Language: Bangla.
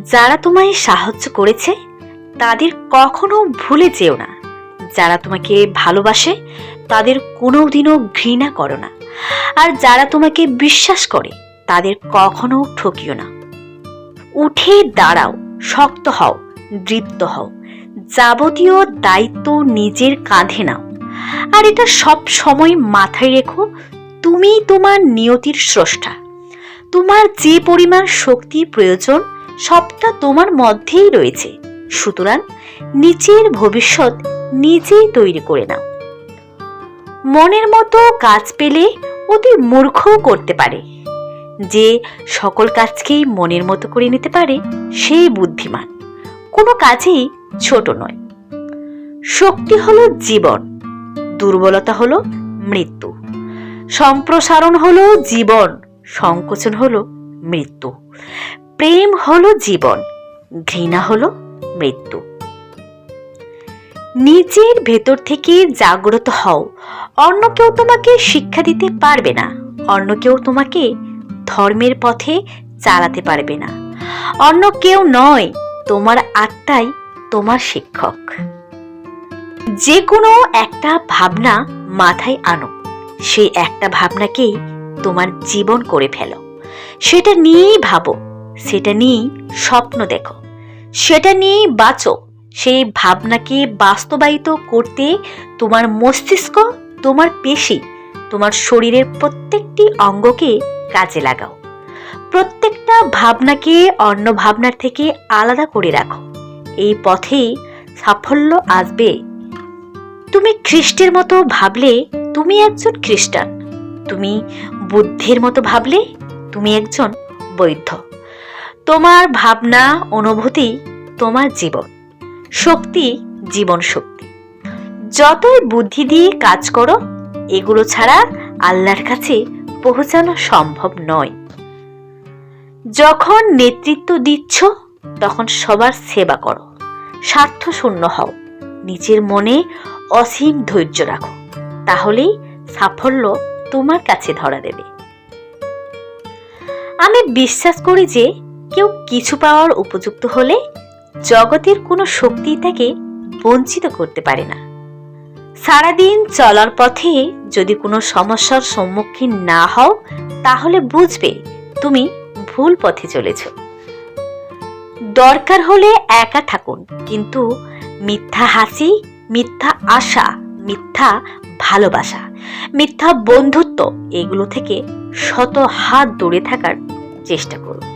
যারা তোমায় সাহায্য করেছে, তাদের কখনো ভুলে যেও না। যারা তোমাকে ভালোবাসে, তাদের কোনো দিনও ঘৃণা করো না। আর যারা তোমাকে বিশ্বাস করে, তাদের কখনো ঠকিও না। উঠে দাঁড়াও, শক্ত হও, দৃপ্ত হও। যাবতীয় দায়িত্ব নিজের কাঁধে নাও। আর এটা সব সময় মাথায় রেখো তুমি তোমার নিয়তির স্রষ্টা। তোমার যে পরিমাণ শক্তি প্রয়োজন সবটা তোমার মধ্যেই রয়েছে। সুতরাং নিচের ভবিষ্যৎ নিজেই তৈরি করে নাও। মনের মতো কাজ পেলে অতি মূর্খও করতে পারে। যে সকল কাজকেই মনের মতো করে নিতে পারে, সেই বুদ্ধিমান। কোনো কাজেই ছোট নয়। শক্তি হলো জীবন, দুর্বলতা হলো মৃত্যু। সম্প্রসারণ হলো জীবন, সংকোচন হলো মৃত্যু। প্রেম হলো জীবন, ঘৃণা হলো মৃত্যু। নিজের ভেতর থেকে জাগ্রত হও, অন্য কেউ তোমাকে শিক্ষা দিতে পারবে না, অন্য কেউ তোমাকে ধর্মের পথে চালাতে পারবে না। অন্য কেউ নয়, তোমার আত্মাই তোমার শিক্ষক। যে কোনো একটা ভাবনা মাথায় আনো, সেই একটা ভাবনাকেই তোমার জীবন করে ফেলো। সেটা নিয়েই ভাবো। সেটা নিয়েই স্বপ্ন দেখো। সেটা নিয়েই বাঁচো। সেই ভাবনাকে বাস্তবায়িত করতে তোমার মস্তিষ্ক তোমার পেশি, তোমার শরীরের প্রত্যেকটি অঙ্গকে কাজে লাগাও। প্রত্যেকটা ভাবনাকে অন্য ভাবনার থেকে আলাদা করে রাখো। এই পথেই সাফল্য আসবে। তুমি খ্রিস্টের মতো ভাবলে তুমি একজন খ্রিস্টান। তুমি বুদ্ধের মতো ভাবলে তুমি একজন বৈধ। তোমার ভাবনা, অনুভূতি তোমার জীবন। শক্তি জীবন শক্তি। যতই বুদ্ধি দিয়ে কাজ করো, এগুলো ছাড়া আল্লাহর কাছে পৌঁছানো সম্ভব নয়। যখন নেতৃত্ব দিচ্ছ, তখন সবার সেবা করো। স্বার্থ শূন্য হও। নিজের মনে অসীম ধৈর্য রাখো। তাহলেই সাফল্য তোমার কাছে ধরা দেবে। আমি বিশ্বাস করি যে কেউ কিছু পাওয়ার উপযুক্ত হলে জগতের কোনো শক্তি তাকে বঞ্চিত করতে পারে না। সারাদিন চলার পথে যদি কোনো সমস্যার সম্মুখীন না হও, তাহলে বুঝবে তুমি ভুল পথে চলেছ। দরকার হলে একা থাকুন, কিন্তু মিথ্যা হাসি, মিথ্যা আশা, মিথ্যা ভালোবাসা, মিথ্যা বন্ধুত্ব, এগুলো থেকে শত হাত দূরে থাকার চেষ্টা করুন।